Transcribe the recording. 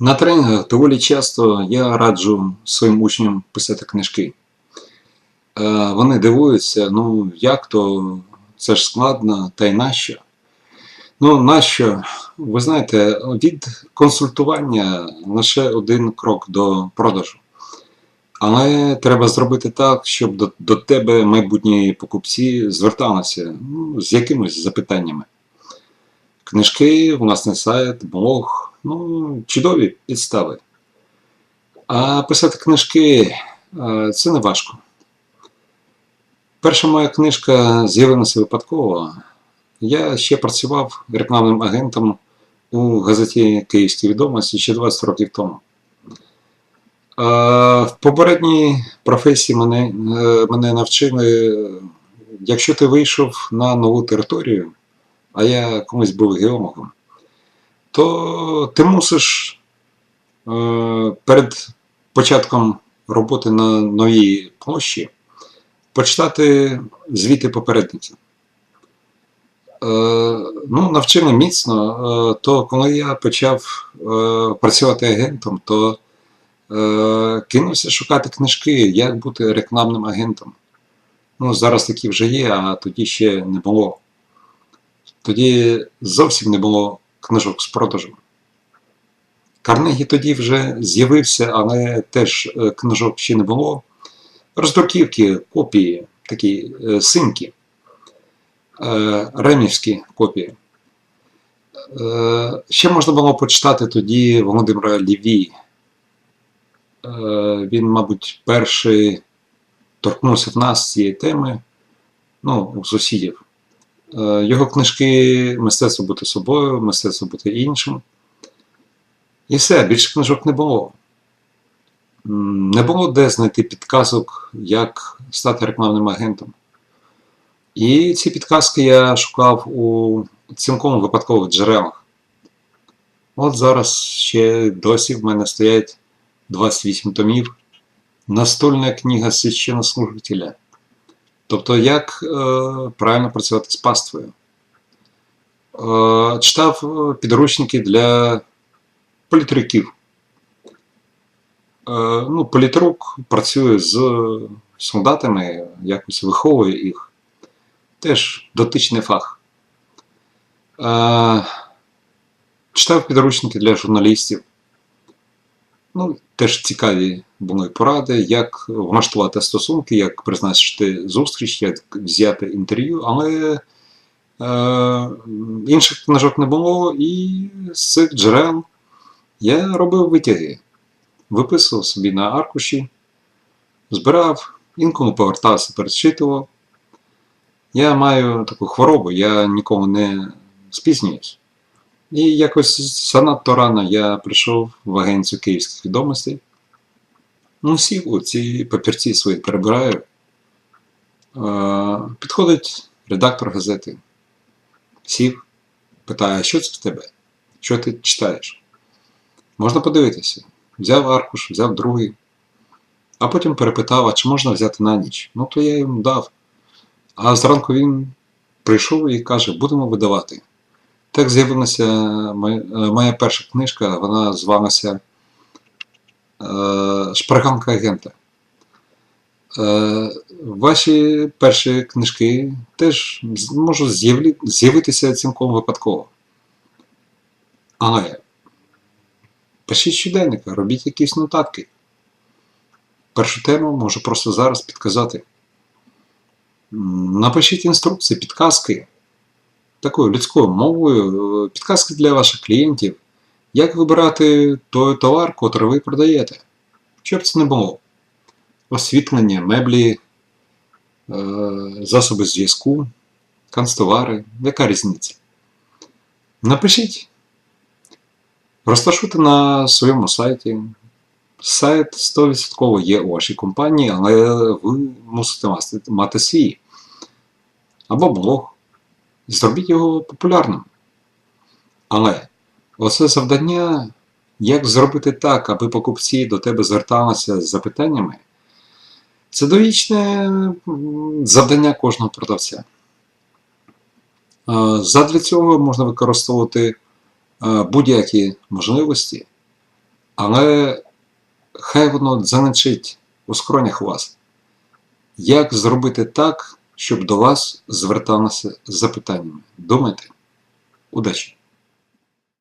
На тренінгах доволі часто я раджу своїм учням писати книжки. Е, Вони дивуються, ну як то це ж складно, та й нащо? Ну, нащо? Ви знаєте, від консультування лише один крок до продажу. Але треба зробити так, щоб до, до тебе майбутні покупці зверталися ну, з якимись запитаннями. Книжки, власний сайт, блог, ну, чудові підстави. А писати книжки це не важко. Перша моя книжка з'явилася випадково. Я ще працював рекламним агентом у газеті Київські відомості ще 20 років тому. В попередній професії мене, е, мене навчили, якщо ти вийшов на нову територію, а я комусь був геологом, то ти мусиш е, перед початком роботи на новій площі почитати звіти попередників. Е, ну, навчили міцно, е, то коли я почав працювати агентом, то кинувся шукати книжки, як бути рекламним агентом. Ну, зараз такі вже є, а тоді ще не було. Тоді зовсім не було книжок з продажу. Карнегі тоді вже з'явився, але теж е, книжок ще не було. Роздруківки, копії, такі е, синькі, е, ремівські копії. Ще можна було почитати тоді Володимира Ліві. Він, мабуть, перший торкнувся в нас цієї теми, ну, у сусідів. Е, Його книжки Мистецтво бути собою, мистецтво бути іншим. І все, більше книжок не було. Не було де знайти підказок, як стати рекламним агентом. І ці підказки я шукав у цілком випадкових джерелах. От зараз ще досі в мене стоять 28 томів. Настольна книга священнослужителя. Тобто, як е, правильно працювати з паствою. Е, читав е, підручники для політруків. Е, ну, політрук працює з солдатами, якось виховує їх. Теж дотичний фах. Читав підручники для журналістів. Ну, теж цікаві були поради, як влаштувати стосунки, як призначити зустріч, як взяти інтерв'ю, але е, інших книжок не було, і з цих джерел я робив витяги, виписував собі на аркуші, збирав, інколи повертався, перечитував. Я маю таку хворобу, я ніколи не спізнююсь. І якось занадто рано я прийшов в агенцію київських відомостей. Ну, сів у ці папірці свої перебираю. Е, Підходить редактор газети. Сів, питає, що це в тебе? Що ти читаєш? Можна подивитися. Взяв аркуш, взяв другий, а потім перепитав, а чи можна взяти на ніч. Ну, то я йому дав. А зранку він прийшов і каже, будемо видавати. Так з'явилася моя, моя перша книжка, вона звалася е, Шпарганка агента. Е, ваші перші книжки теж можуть з'явитися цілком випадково. Але пишіть щоденника, робіть якісь нотатки. Першу тему можу просто зараз підказати. Напишіть інструкції, підказки такою людською мовою, е, підказки для ваших клієнтів, як вибирати той товар, котрий ви продаєте. Щоб це не було. Освітлення, меблі, е, засоби зв'язку, канцтовари. Яка різниця? Напишіть. Розташуйте на своєму сайті. Сайт 100% є у вашій компанії, але ви мусите мати свій. Або блог. Зробіть його популярним. Але оце завдання, як зробити так, аби покупці до тебе зверталися з запитаннями, це довічне завдання кожного продавця. Задля цього можна використовувати будь-які можливості. Але хай воно занечить у скронях вас. Як зробити так, щоб до вас зверталися з запитаннями? Думайте. Удачі!